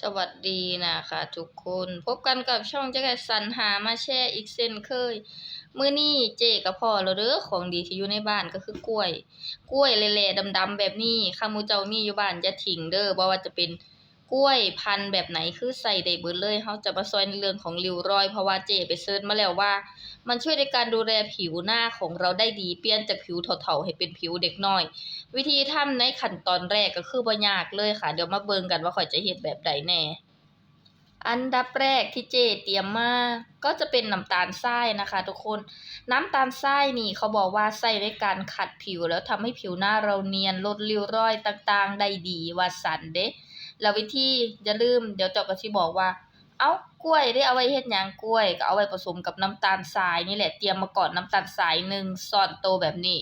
สวัสดีนะคะทุกคนพบกันกับช่องเจ๊แกสันหามาแช่อีกเส้นเคยมื้อนี้เจ๊กับพ่อเราเด้อของดีที่อยู่ในบ้านก็คือกล้วย กล้วยเละๆดำๆแบบนี้ข้ามูเจ้ามีอยู่บ้านจะทิ้งเด้อบ่ว่าจะเป็น กล้วยพันธุ์แบบไหนคือใส่ได้เบิดเลยเฮาจะมาซอยในเรื่องของริ้วรอย เพราะว่าเจไปเซิร์ชมาแล้วว่า มันช่วยในการดูแลผิวหน้าของเราได้ดีเปลี่ยนจากผิวเฒ่าๆให้เป็นผิวเด็กน้อย วิธีทำในขั้นตอนแรกก็คือบ่ยากเลยค่ะ เดี๋ยวมาเบิ่งกันว่าข่อยจะเฮ็ดแบบใดแน่อันดับแรกที่เจเตรียมมา ก็จะเป็นน้ำตาลทรายนะคะ ทุกคน น้ำตาลทรายนี่เขาบอกว่าใช้ในการขัดผิวแล้วทำให้ผิวหน้าเราเนียนลดริ้วรอยต่างๆ ได้ดีว่าสันเด้ แล้ววิธีอย่าลืม เดี๋ยวเจ้าก็สิบอกว่า เอ้ากล้วยได้เอาไว้เฮ็ดหยังกล้วย ก็เอาไว้ผสมกับน้ำตาลทรายนี่แหละเตรียมมาก่อนน้ำตาลทรายหนึ่งช้อนโตแบบนี้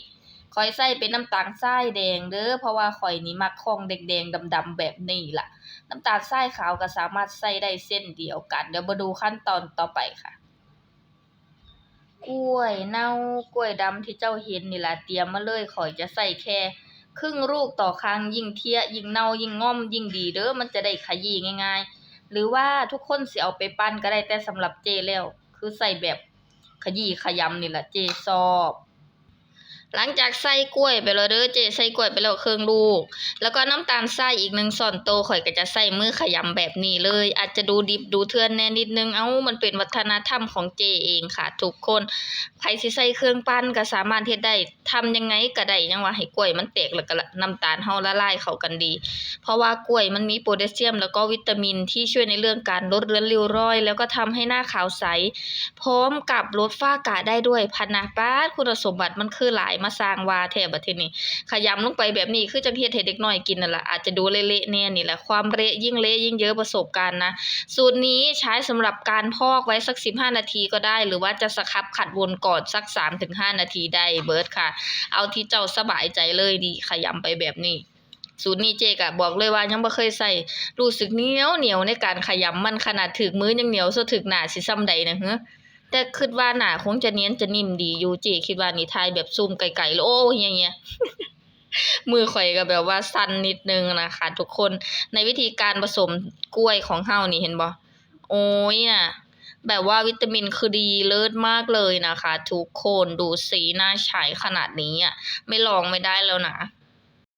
ข้อยใส่เป็นน้ำตาลทรายแดงเด้อเพราะว่าข้อยนี่มักของแดงๆดำๆแบบนี้ล่ะ น้ำตาลทรายขาวก็สามารถใส่ได้เส้นเดียวกัน เดี๋ยวมาดูขั้นตอนต่อไปค่ะ กล้วยเน่ากล้วยดำที่เจ้าเห็นนี่ล่ะเตรียมมาเลยข้อยจะใส่แค่ ครึ่งลูกต่อครั้งยิ่งเทียยิ่งเน่ายิ่งง่อมยิ่งดีเด้อมันจะได้ขยี้ง่ายๆ หรือว่าทุกคนสิเอาไปปั้นก็ได้แต่สำหรับเจแล้ว คือใส่แบบขยี้ขยำนี่แหละเจชอบ หลังจากใส่กล้วยไปแล้วเด้อเจใส่กล้วยไปแล้วครึ่งลูก แล้วก็น้ำตาลทรายอีกหนึ่งส่อนโตข่อยก็จะใส่มือขยำแบบนี้เลย อาจจะดูดิบดูเทือนแน่นิดนึง เอ้ามันเป็นวัฒนธรรมของเจเองค่ะ ทุกคนใครสิใส่เครื่องปั้นก็สามารถเฮ็ดได้ทำยังไงก็ได้ยังว่าให้กล้วยมันแตกแล้วก็น้ำตาลเฮาละลายเข้ากันดี เพราะว่ากล้วยมันมีโพแทสเซียม แล้วก็วิตามินที่ช่วยในเรื่องการลดเลือนริ้วรอย แล้วก็ทำให้หน้าขาวใส พร้อมกับลดฝ้ากระได้ด้วยพะนะป๊าดคุณสมบัติมันคือหลายมาสร้างว่าแท้บัดทีนี้ขยำลงไปแบบนี้คือจังเฮ็ดให้เด็กน้อยกินนั่นแหละอาจจะดูเละๆแน่นี่แหละความเละยิ่งเละยิ่งเยอะประสบการณ์นะ สูตรนี้ใช้สำหรับการพอกไว้สัก 15 นาทีก็ได้ หรือว่าจะสครับขัดวนก่อนสัก 3-5 นาทีได้เบิร์ดค่ะ เอาที่เจ้าสบายใจเลยดีขยำไปแบบนี้สูตรนี้เจกะบอกเลยว่ายังบ่เคยใส่รู้สึกเหนียวเหนียวในการขยำมันขนาดถึกมือยังเหนียวซะถึกหน้าสิซ้ำใดนะเฮ้อ แต่คิดว่าหนาคงจะเนียนจะนิ่มดีอยู่เจคิดว่านี่ทายแบบซูมไกลๆแล้วโอ้เฮียเฮียมือข่อยก็แบบว่าสั่นนิดนึงนะคะทุกคนในวิธีการผสมกล้วยของเฮานี่เห็นบ่โอ้ยน่ะแบบว่าวิตามินคือดีเลิศมากเลยนะคะ ทุกคนดูสีหน้าฉายขนาดนี้อะไม่ลองไม่ได้แล้วนะ